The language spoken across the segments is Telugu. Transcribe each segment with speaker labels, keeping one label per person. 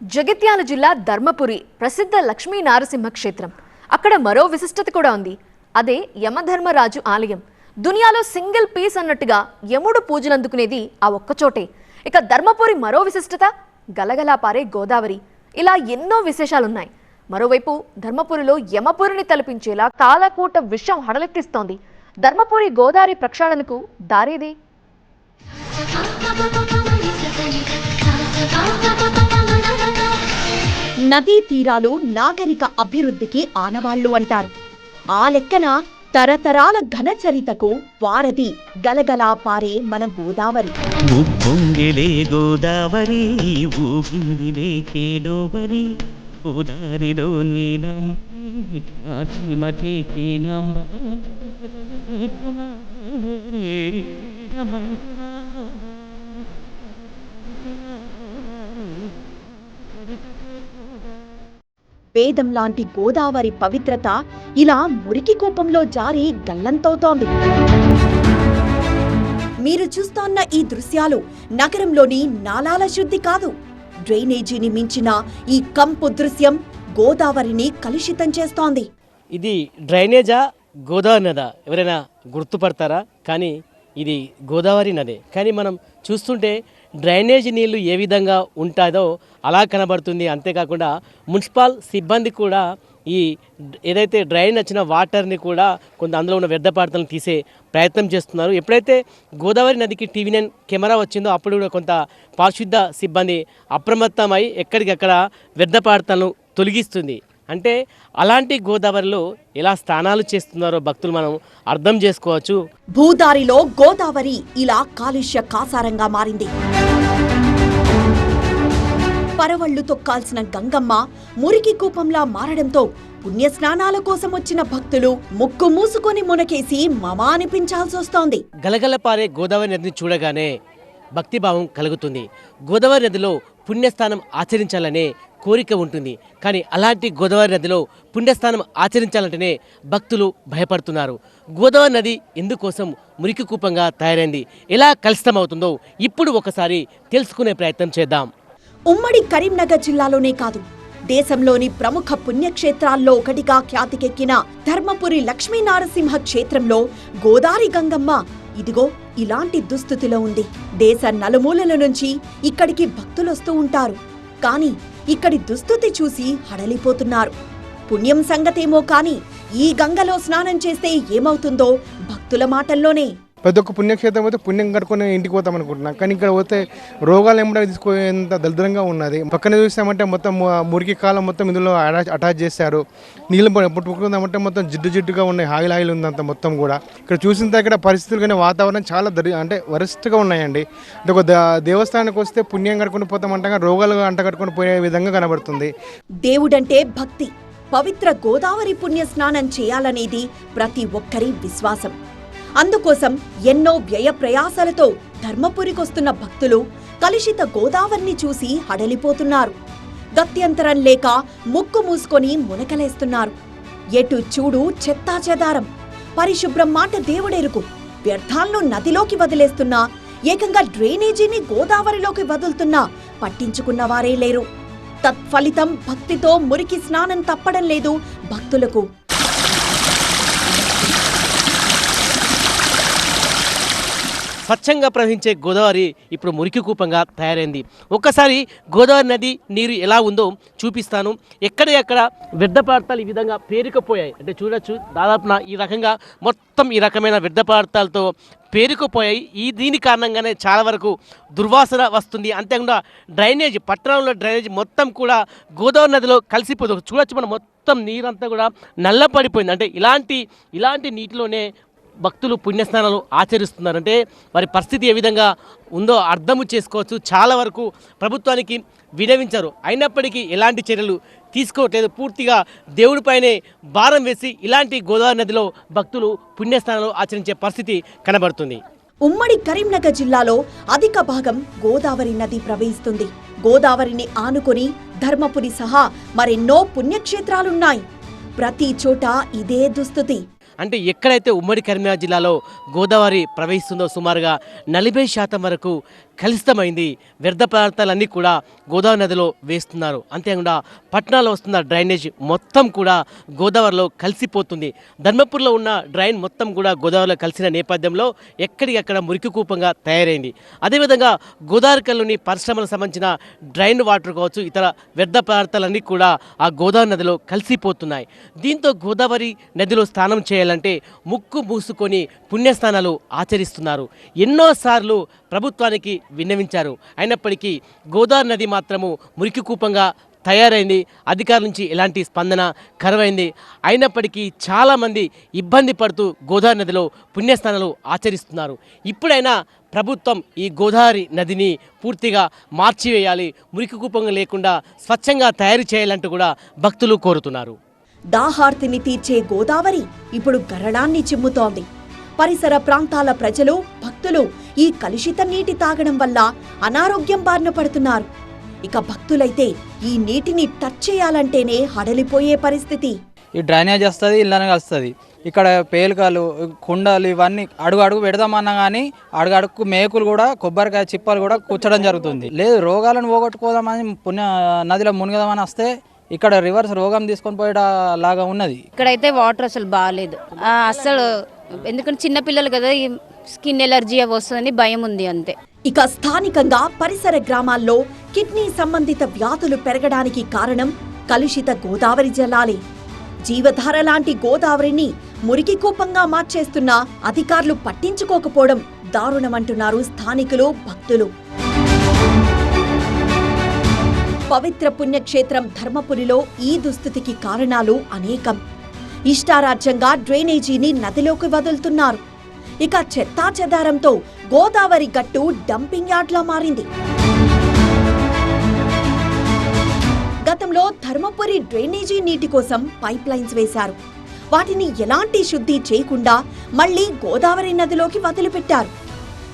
Speaker 1: జగిత్యాల జిల్లా ధర్మపురి ప్రసిద్ధ లక్ష్మీ నారసింహ క్షేత్రం అక్కడ మరో విశిష్టత కూడా ఉంది అదే యమధర్మరాజు ఆలయం దునియాలో సింగిల్ పీస్ అన్నట్టుగా యముడు పూజలందుకునేది ఆ ఒక్కచోటే ఇక ధర్మపురి మరో విశిష్టత గలగలా పారే గోదావరి ఇలా ఎన్నో విశేషాలున్నాయి మరోవైపు ధర్మపురిలో యమపురిని తలపించేలా కాలకూట విషం హడలెత్తిస్తోంది ధర్మపురి గోదావరి ప్రక్షాళనకు దారేదే
Speaker 2: నదీ తీరాలు నాగరిక అభివృద్ధికి ఆనవాళ్ళు అంటారు. ఆ లెక్కన తరతరాల ఘనచరితకు వారధి గలగలా పారే మన గోదావరి.
Speaker 3: ఉప్పొంగిలే గోదావరి ఊగిలే కేడోవరి గోదావరిలో నీలం
Speaker 2: వేదం లాంటి గోదావరి పవిత్రత ఇలా మురికి కూపంలో జారి గల్లంతవుతోంది. మీరు చూస్తోన్న ఈ దృశ్యాలు నగరంలోని నాలాల శుద్ధి కాదు. డ్రైనేజీని మించిన ఈ కంపు దృశ్యం గోదావరిని కలుషితం చేస్తోంది.
Speaker 4: ఇది డ్రైనేజా గోదావరి నదా? ఎవరైనా గుర్తుపడతారా? కానీ ఇది గోదావరి నదే. కానీ మనం చూస్తుంటే డ్రైనేజ్ నీళ్ళు ఏ విధంగా ఉంటుందో అలా కనబడుతుంది. అంతేకాకుండా మున్సిపల్ సిబ్బంది కూడా ఈ ఏదైతే డ్రైన్ వచ్చిన వాటర్ని కూడా కొంత అందులో ఉన్న వ్యర్థ వ్యర్థపాడతలను తీసే ప్రయత్నం చేస్తున్నారు. ఎప్పుడైతే గోదావరి నదికి టీవీ నైన్ కెమెరా వచ్చిందో అప్పుడు కూడా కొంత పారిశుద్ధ సిబ్బంది అప్రమత్తమై ఎక్కడికక్కడ వ్యర్థపాడతలను తొలగిస్తుంది. అంటే అలాంటి గోదావరిలో ఎలా స్నానాలు చేస్తున్నారో భక్తులు మనం అర్థం చేసుకోవచ్చు.
Speaker 2: భూదారిలో గోదావరి ఇలా కాలుష్య కాసారంగా మారింది. పరవళ్ళు తొక్కాల్సిన గంగమ్మ మురికి కూపంలా మారడంతో పుణ్యస్నానాల కోసం వచ్చిన భక్తులు ముక్కు మూసుకొని మునకేసి మమా అనిపించాల్సొస్తోంది
Speaker 4: గలగల పారే గోదావరి నదిని చూడగానే భక్తిభావం కలుగుతుంది. గోదావరి నదిలో పుణ్యస్థానం ఆచరించాలనే కోరిక ఉంటుంది. కానీ అలాంటి గోదావరి నదిలో పుణ్యస్థానం ఆచరించాలంటేనే భక్తులు భయపడుతున్నారు. గోదావరి నది ఎందుకోసం మురికి కూపంగా తయారైంది? ఎలా కలుషితమవుతుందో ఇప్పుడు ఒకసారి తెలుసుకునే ప్రయత్నం చేద్దాం.
Speaker 2: ఉమ్మడి కరీంనగర్ జిల్లాలోనే కాదు దేశంలోని ప్రముఖ పుణ్యక్షేత్రాల్లో ఒకటిగా ఖ్యాతికెక్కిన ధర్మపురి లక్ష్మీ నారసింహ క్షేత్రంలో గోదారి గంగమ్మ ఇదిగో ఇలాంటి దుస్థితిలో ఉంది. దేశ నలుమూలల నుంచి ఇక్కడికి భక్తులొస్తూ ఉంటారు. కానీ ఇక్కడి దుస్థితి చూసి హడలిపోతున్నారు. పుణ్యం సంగతేమో కాని ఈ గంగలో స్నానం చేస్తే ఏమవుతుందో భక్తుల మాటల్లోనే.
Speaker 5: ప్రతి ఒక్క పుణ్యక్షేత్రం పోతే పుణ్యం కట్టుకొని ఇంటికి పోతాం అనుకుంటున్నాం. కానీ ఇక్కడ పోతే రోగాలు ఏమిటో తీసుకునేంత దరిద్రంగా ఉన్నది. పక్కన చూసామంటే మొత్తం మురికి కాలం మొత్తం ఇందులో అటాచ్ అటాచ్ చేశారు. నీళ్ళు పుట్టుకుందామంటే మొత్తం జిడ్డు జిడ్డుగా ఉన్నాయి. హాయిల్ ఆయిల్ ఉందంత మొత్తం కూడా. ఇక్కడ చూసిన దగ్గర పరిస్థితులు కానీ వాతావరణం చాలా దరి అంటే వరస్ట్గా ఉన్నాయండి. అంటే ఒక ద- దేవస్థానానికి వస్తే పుణ్యం కట్టుకొని పోతామంటే రోగాలు అంట కట్టుకొని పోయే విధంగా కనబడుతుంది.
Speaker 2: దేవుడంటే భక్తి. పవిత్ర గోదావరి పుణ్య స్నానం చేయాలనేది ప్రతి ఒక్కరి విశ్వాసం. అందుకోసం ఎన్నో వ్యయ ప్రయాసాలతో ధర్మపురికొస్తున్న భక్తులు కలుషిత గోదావరిని చూసి హడలిపోతున్నారు. గత్యంతరం లేక ముక్కు మూసుకొని మునకలేస్తున్నారు. ఎటు చూడు చెత్తా చెదారం. పరిశుభ్రం మాట దేవుడెరుకు వ్యర్థాలను నదిలోకి వదిలేస్తున్నా ఏకంగా డ్రైనేజీని గోదావరిలోకి వదులుతున్నా పట్టించుకున్న వారే లేరు. తత్ఫలితం భక్తితో మురికి స్నానం తప్పడం లేదు భక్తులకు.
Speaker 4: స్వచ్ఛంగా ప్రవహించే గోదావరి ఇప్పుడు మురికి కూపంగా తయారైంది. ఒక్కసారి గోదావరి నది నీరు ఎలా ఉందో చూపిస్తాను. ఎక్కడ ఎక్కడ వ్యర్థ పదార్థాలు ఈ విధంగా పేరుకుపోయాయి. అంటే చూడొచ్చు దాదాపున ఈ రకంగా మొత్తం ఈ రకమైన వ్యర్థ పదార్థాలతో పేరుకుపోయాయి. ఈ దీని కారణంగానే చాలా వరకు దుర్వాసన వస్తుంది. అంతేకాకుండా డ్రైనేజ్ పట్టణంలో డ్రైనేజ్ మొత్తం కూడా గోదావరి నదిలో కలిసిపోతుంది. చూడొచ్చు మనం మొత్తం నీరంతా కూడా నల్లపడిపోయింది. అంటే ఇలాంటి ఇలాంటి నీటిలోనే భక్తులు పుణ్యస్నానాలు ఆచరిస్తున్నారంటే వారి పరిస్థితి ఏ విధంగా ఉందో అర్థము చేసుకోవచ్చు. చాలా వరకు ప్రభుత్వానికి వినవించారు. అయినప్పటికీ ఎలాంటి చర్యలు తీసుకోవట్లేదు. పూర్తిగా దేవుడిపైనే భారం వేసి ఇలాంటి గోదావరి నదిలో భక్తులు పుణ్యస్నానాలు ఆచరించే పరిస్థితి కనబడుతుంది.
Speaker 2: ఉమ్మడి కరీంనగర్ జిల్లాలో అధిక భాగం గోదావరి నది ప్రవహిస్తుంది. గోదావరిని ఆనుకొని ధర్మపురి సహా మరెన్నో పుణ్యక్షేత్రాలున్నాయి. ప్రతి చోట ఇదే దుస్థితి.
Speaker 4: అంటే ఎక్కడైతే ఉమ్మడి కరీంనగర్ జిల్లాలో గోదావరి ప్రవహిస్తుందో సుమారుగా నలభై శాతం వరకు కలుషితమైంది. వ్యర్థ పదార్థాలన్నీ కూడా గోదావరి నదిలో వేస్తున్నారు. అంతేకాకుండా పట్టణాల్లో వస్తున్న డ్రైనేజ్ మొత్తం కూడా గోదావరిలో కలిసిపోతుంది. ధర్మపూర్లో ఉన్న డ్రైన్ మొత్తం కూడా గోదావరిలో కలిసిన నేపథ్యంలో ఎక్కడికక్కడ మురికి కూపంగా తయారైంది. అదేవిధంగా గోదావరికల్లోని పరిశ్రమలకు సంబంధించిన డ్రైన్ వాటర్ కావచ్చు ఇతర వ్యర్థ పదార్థాలన్నీ కూడా ఆ గోదావరి నదిలో కలిసిపోతున్నాయి. దీంతో గోదావరి నదిలో స్నానం చేయాలంటే ముక్కు మూసుకొని పుణ్యస్నానాలు ఆచరిస్తున్నారు. ఎన్నోసార్లు ప్రభుత్వానికి విన్నవించారు. అయినప్పటికీ గోదావరి నది మాత్రము మురికి కూపంగా తయారైంది. అధికారుల నుంచి ఎలాంటి స్పందన కరువైంది. అయినప్పటికీ చాలామంది ఇబ్బంది పడుతూ గోదావరి నదిలో పుణ్యస్నానాలు ఆచరిస్తున్నారు. ఇప్పుడైనా ప్రభుత్వం ఈ గోదావరి నదిని పూర్తిగా మార్చివేయాలి మురికి కూపంగా లేకుండా స్వచ్ఛంగా తయారు చేయాలంటూ కూడా భక్తులు కోరుతున్నారు.
Speaker 2: దాహార్తిని తీర్చే గోదావరి ఇప్పుడు గరణాన్ని చిమ్ముతోంది. పరిసర ప్రాంతాల ప్రజలు భక్తులు ఈ కలుషిత నీటి తాగడం వల్ల అనారోగ్యం బారిన పడుతున్నారు. ఇక భక్తులైతే ఈ నీటిని టచ్ చేయాలంటేనే హడలిపోయే పరిస్థితి.
Speaker 6: ఈ డ్రైనేజ్ వస్తుంది ఇళ్ళని కలుస్తుంది. ఇక్కడ పేలికలు కుండలు ఇవన్నీ అడుగు అడుగు పెడదామన్నా కానీ అడుగు అడుగు మేకులు కూడా కొబ్బరికాయ చిప్పలు కూడా కూర్చడం జరుగుతుంది. లేదు రోగాలను పోగొట్టుకోదామని పుణ్య నదిలో మునిగదామని వస్తే ఇక్కడ రివర్స్ రోగం తీసుకొని పోయేట లాగా ఉన్నది.
Speaker 7: ఇక్కడైతే వాటర్ అసలు బాగాలేదు ఆ, అస్సలు ఎందుకంటే చిన్న పిల్లలు కదా స్కిన్ ఎలర్జీ అవి వస్తుందని భయం ఉంది అంతే.
Speaker 2: ఇక స్థానికంగా పరిసర గ్రామాల్లో కిడ్నీ సంబంధిత వ్యాధులు పెరగడానికి కారణం కలుషిత గోదావరి జలాలే. జీవధార లాంటి గోదావరిని మురికి కూపంగా మార్చేస్తున్న అధికారులు పట్టించుకోకపోవడం దారుణమంటున్నారు స్థానికులు భక్తులు. పవిత్ర పుణ్యక్షేత్రం ధర్మపురిలో ఈ దుస్థితికి కారణాలు అనేకం. ఇష్టారాజ్యంగా డ్రైనేజీని నదిలోకి వదులుతున్నారు. ఇక చెత్తా చెదారంతో గోదావరి గట్టు డంపింగ్ యార్డ్లా మారింది. గతంలో ధర్మపురి డ్రైనేజీ నీటి కోసం పైప్ లైన్స్ వేశారు. వాటిని ఎలాంటి శుద్ధి చేయకుండా మళ్ళీ గోదావరి నదిలోకి వదిలిపెట్టారు.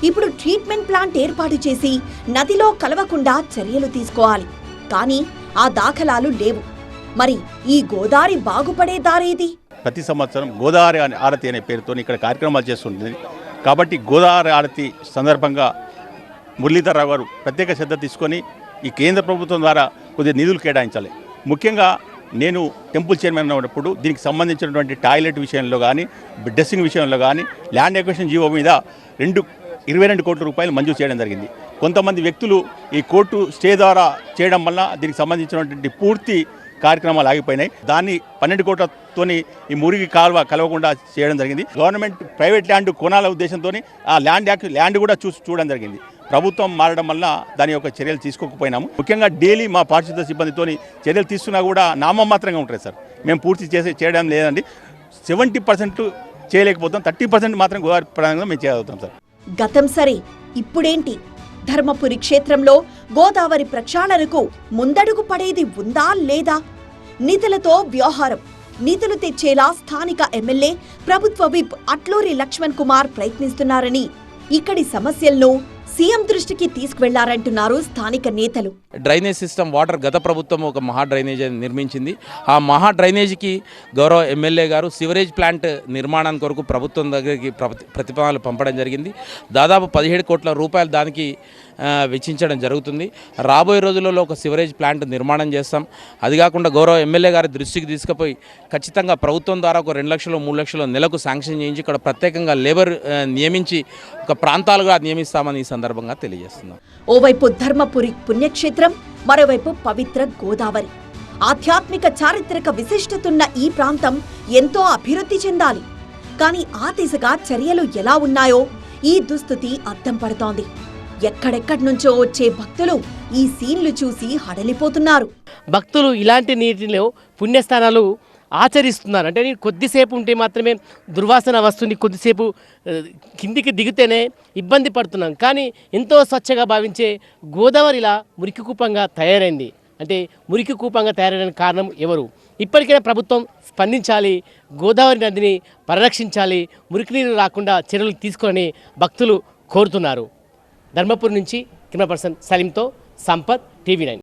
Speaker 2: ఇప్పుడు ట్రీట్మెంట్ ప్లాంట్ ఏర్పాటు చేసి నదిలో కలవకుండా చర్యలు తీసుకోవాలి. కానీ ఆ దాఖలాలు లేవు. మరి ఈ గోదావరి బాగుపడే దారేది
Speaker 8: ప్రతి సంవత్సరం గోదావరి అనే ఆరతి అనే పేరుతో ఇక్కడ కార్యక్రమాలు చేస్తుంటుంది. కాబట్టి గోదావరి ఆరతి సందర్భంగా మురళీధరరావు గారు ప్రత్యేక శ్రద్ధ తీసుకొని ఈ కేంద్ర ప్రభుత్వం ద్వారా కొద్దిగా నిధులు కేటాయించాలి. ముఖ్యంగా నేను టెంపుల్ చైర్మన్ ఉన్నప్పుడు దీనికి సంబంధించినటువంటి టాయిలెట్ విషయంలో కానీ డ్రెస్సింగ్ విషయంలో కానీ ల్యాండ్ ఎక్వేషన్ జీవో మీద రెండు ఇరవై రెండు కోట్ల రూపాయలు మంజూరు చేయడం జరిగింది. కొంతమంది వ్యక్తులు ఈ కోర్టు స్టే ద్వారా చేయడం వల్ల దీనికి సంబంధించినటువంటి పూర్తి కార్యక్రమాలు ఆగిపోయినాయి. దాన్ని పన్నెండు కోట్లతోని ఈ మురిగి కాలువ కలవకుండా చేయడం జరిగింది. గవర్నమెంట్ ప్రైవేట్ ల్యాండ్ కొనాల ఉద్దేశంతో ఆ ల్యాండ్ యాక్ట్ ల్యాండ్ కూడా చూసి చూడడం జరిగింది. ప్రభుత్వం మారడం వల్ల దాని యొక్క చర్యలు తీసుకోకపోయినాము. ముఖ్యంగా డైలీ మా పారిశుద్ధ సిబ్బందితోని చర్యలు తీసుకున్నా కూడా నామం మాత్రంగా ఉంటుంది సార్. మేము పూర్తి చేసే చేయడం లేదండి. సెవెంటీ పర్సెంట్ చేయలేకపోతాం. థర్టీ పర్సెంట్ మాత్రం గోదావరి ప్రధానంగా మేము చేయగలుగుతాం సార్.
Speaker 2: గతం సరే ఇప్పుడేంటి? ధర్మపురి క్షేత్రంలో గోదావరి ప్రక్షాళనకు ముందడుగు పడేది ఉందా లేదా? నిధులతో వ్యవహారం. నిధులు తెచ్చేలా స్థానిక ఎమ్మెల్యే ప్రభుత్వ విప్ అట్లూరి లక్ష్మణ్ కుమార్ ప్రయత్నిస్తున్నారని ఇక్కడి సమస్యలను సీఎం దృష్టికి తీసుకువెళ్ళారంటున్నారు స్థానిక నేతలు.
Speaker 9: డ్రైనేజ్ సిస్టమ్ వాటర్ గత ప్రభుత్వం ఒక మహా డ్రైనేజ్ నిర్మించింది. ఆ మహా డ్రైనేజీకి గౌరవ ఎమ్మెల్యే గారు సివరేజ్ ప్లాంట్ నిర్మాణానికి కొరకు ప్రభుత్వం దగ్గరికి ప్రతి- ప్రతిపాదనలు పంపడం జరిగింది. దాదాపు పదిహేడు కోట్ల రూపాయలు దానికి వెచ్చించడం జరుగుతుంది. రాబోయే రోజులలో ఒక సివరేజ్ ప్లాంట్ నిర్మాణం చేస్తాం. అది కాకుండా గౌరవ ఎమ్మెల్యే గారి దృష్టికి తీసుకుపోయి ఖచ్చితంగా ప్రభుత్వం ద్వారా ఒక రెండు లక్షలు మూడు లక్షలు నెలకు శాంక్షన్ చేయించి ఇక్కడ ప్రత్యేకంగా లేబర్ నియమించి ఒక ప్రాంతాలుగా నియమిస్తామని ఈ సందర్భంగా తెలియజేస్తున్నాం.
Speaker 2: ఓవైపు ధర్మపురి పుణ్యక్షేత్రం మరోవైపు పవిత్ర గోదావరి. ఆధ్యాత్మిక చారిత్రక విశిష్టతున్న ఈ ప్రాంతం ఎంతో అభివృద్ధి చెందాలి. కానీ ఆ దిశగా చర్యలు ఎలా ఉన్నాయో ఈ దుస్థితి అద్దం పడుతోంది. ఎక్కడెక్కడి నుంచో వచ్చే భక్తులు ఈ సీన్లు చూసి హడలిపోతున్నారు.
Speaker 4: భక్తులు ఇలాంటి నీటిలో పుణ్యస్థానాలు ఆచరిస్తున్నారు. అంటే నేను కొద్దిసేపు ఉంటే మాత్రమే దుర్వాసన వస్తుంది. కొద్దిసేపు కిందికి దిగితేనే ఇబ్బంది పడుతున్నాం. కానీ ఎంతో స్వచ్ఛగా భావించే గోదావరిలా మురికి కూపంగా తయారైంది. అంటే మురికి కూపంగా తయారైన కారణం ఎవరు? ఇప్పటికైనా ప్రభుత్వం స్పందించాలి గోదావరి నదిని పరిరక్షించాలి మురికి నీరు రాకుండా చర్యలు తీసుకోవాలని భక్తులు కోరుతున్నారు. ధర్మపురి నుంచి కెమెరా పర్సన్ సలీంతో సంపత్ టీవీ నైన్.